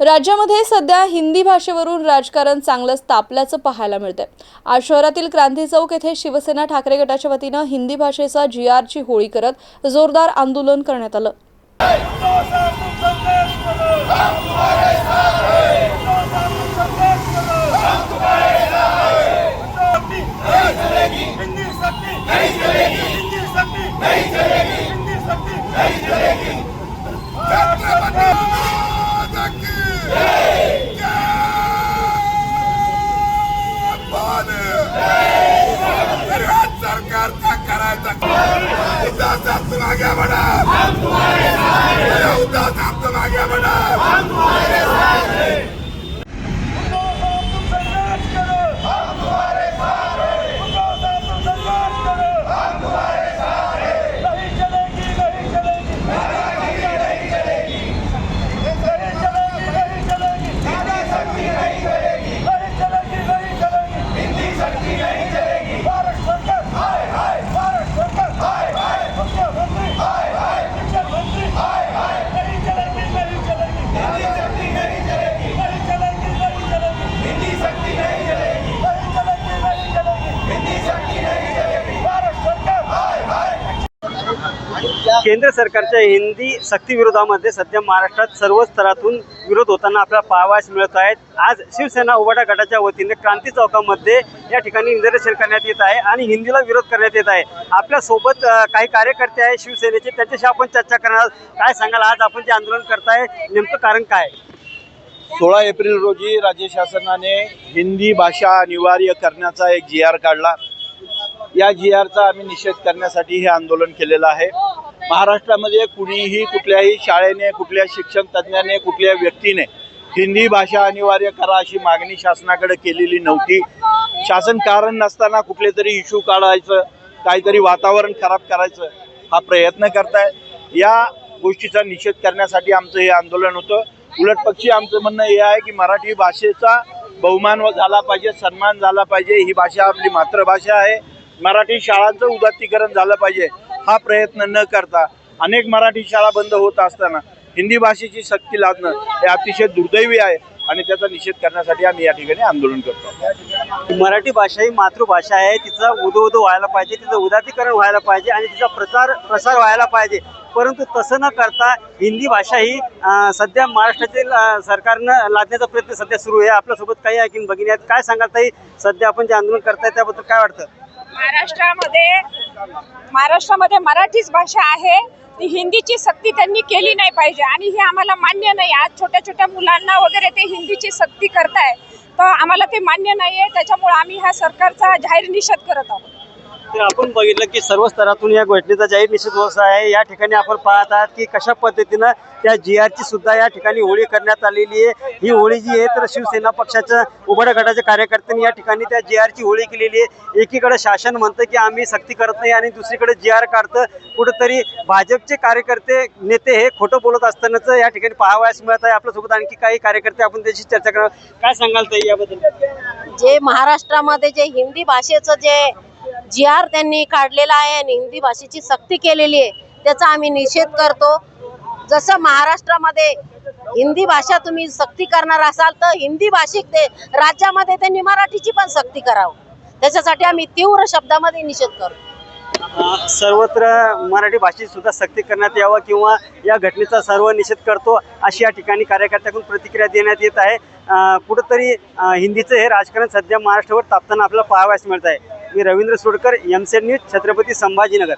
राज्यामध्ये सध्या हिंदी भाषेवरून राजकारण चांगलंच तापल्याचं पाहायला मिळतंय. आज शहरातील क्रांती चौक येथे शिवसेना ठाकरे गटाच्या वतीनं हिंदी भाषेचा जी आरची होळी करत जोरदार आंदोलन करण्यात आलं हिंदी शक्ति नहीं चलेगी हिंदी शक्ति नहीं चलेगी हिंदी शक्ति नहीं चलेगी सरकारचा करायचा उद्या साहब तुम आगे बढ़ा उद्या साहब तुम आगे बढ़ा संघर्ष करो नहीं चलेगी नहीं चलेगी नहीं चलेगी नहीं चलेगी नहीं चलेगी नहीं चलेगी नहीं चलेगी हिंदी शक्ति नहीं चलेगी भारत सरकार हाय हाय भारत सरकार हाय हाय मुख्यमंत्री हाय हाय मुख्यमंत्री हाय हाय नहीं चलेगी नहीं चलेगी हिंदी शक्ति नहीं चलेगी नहीं चलेगी नहीं चलेगी हिंदी शक्ति नहीं चलेगी नहीं चलेगी नहीं चलेगी हिंदी शक्ति नहीं चलेगी भारत सरकार हाय हाय केंद्र सरकारच्या हिंदी सक्ती विरोधामध्ये सध्या महाराष्ट्रात सर्व स्तरातून विरोध होताना आपल्याला पाहावास मिळत आहेत. आज शिवसेना उबाटा गटाच्या वतीने क्रांती चौकामध्ये या ठिकाणी निदर्शन करण्यात येत आहे आणि हिंदीला विरोध करण्यात येत आहे. आपल्यासोबत काही कार्यकर्ते आहेत शिवसेनेचे. त्यांच्याशी आपण चर्चा करणार काय सांगाल? आज आपण जे आंदोलन करताय नेमकं कारण काय सोळा एप्रिल रोजी राज्य शासनाने हिंदी भाषा अनिवार्य करण्याचा एक जी आर काढला. या जी आरचा आम्ही निषेध करण्यासाठी हे आंदोलन केलेलं आहे. महाराष्ट्रामध्ये कुणीही कुठल्याही शाळेने कुठल्या शिक्षण तज्ज्ञाने कुठल्या व्यक्तीने हिंदी भाषा अनिवार्य करा अशी मागणी शासनाकडे केलेली नव्हती. शासन कारण नसताना कुठले तरी इश्यू काढायचं काहीतरी वातावरण खराब करायचं हा प्रयत्न करताय. या गोष्टीचा निषेध करण्यासाठी आमचं हे आंदोलन होतं. उलट पक्षी आमचं म्हणणं हे आहे की मराठी भाषेचा बहुमान व झाला पाहिजे सन्मान झाला पाहिजे ही भाषा आपली मातृभाषा आहे. मराठी शाळांचं उदात्तीकरण झालं पाहिजे. हा प्रयत्न न करता अनेक मराठी शाळा बंद होत असताना हिंदी भाषेची सक्ती लादणं हे अतिशय दुर्दैवी आहे आणि त्याचा निषेध करण्यासाठी आम्ही या ठिकाणी आंदोलन करतो. मराठी भाषा ही मातृभाषा आहे. तिचं उदो उदो व्हायला पाहिजे तिचं उदातीकरण व्हायला पाहिजे आणि तिचा प्रचार प्रसार व्हायला पाहिजे. परंतु तसं न करता हिंदी भाषा ही सध्या महाराष्ट्रातील सरकारनं लादण्याचा प्रयत्न सध्या सुरू आहे. आपल्यासोबत काही ऐकून भगिनी आहेत. काय सांगाल ताई? सध्या आपण जे आंदोलन करताय त्याबद्दल काय वाटतं? महाराष्ट्रामध्ये महाराष्ट्रामध्ये मराठीच भाषा आहे ती हिंदीची सक्ती त्यांनी केली नाही पाहिजे. आणि हे आम्हाला मान्य नाही. आज छोट्या छोट्या मुलांना वगैरे ते हिंदीची सक्ती करताय तर आम्हाला ते मान्य नाही आहे त्याच्यामुळे आम्ही ह्या सरकारचा जाहीर निषेध करत आहोत. तर आपण बघितलं की सर्व स्तरातून या घटनेचा जाहीर निषेध होत आहे. या ठिकाणी आपण पाहत आहात की कशा पद्धतीनं त्या जी आरची सुद्धा या ठिकाणी होळी करण्यात आलेली आहे. ही होळी जी आहे तर शिवसेना पक्षाच्या उघड्या गटाच्या कार्यकर्त्यांनी या ठिकाणी त्या जी आरची होळी केलेली आहे. एकीकडे शासन म्हणतं की आम्ही सक्ती करत नाही आणि दुसरीकडे जी आर काढतं. कुठंतरी भाजपचे कार्यकर्ते नेते हे खोटं बोलत असतानाच या ठिकाणी पाहावयास मिळत आहे. आपल्यासोबत आणखी काही कार्यकर्ते आपण त्याची चर्चा करणार काय सांगाल ताई याबद्दल? जे महाराष्ट्रामध्ये जे हिंदी भाषेचं जे जी आर त्यांनी काढलेला आहे आणि हिंदी भाषेची सक्ती केलेली आहे त्याचा आम्ही निषेध करतो. जसं महाराष्ट्रामध्ये हिंदी भाषा तुम्ही सक्ती करणार असाल तर हिंदी भाषिक ते राज्यामध्ये त्यांनी मराठीची पण सक्ती करावं. त्याच्यासाठी आम्ही तीव्र शब्दामध्ये निषेध करतो. सर्वत्र मराठी भाषेची सुद्धा सक्ती करण्यात यावं किंवा या घटनेचा सर्व निषेध करतो अशी या ठिकाणी कार्यकर्त्याकडून प्रतिक्रिया देण्यात येत आहे. कुठंतरी हिंदीचं हे राजकारण सध्या महाराष्ट्रावर तापताना आपल्याला पाहावयास मिळत आहे. मी रवींद्र सोडकर एम न्यूज छत्रपती संभाजीनगर.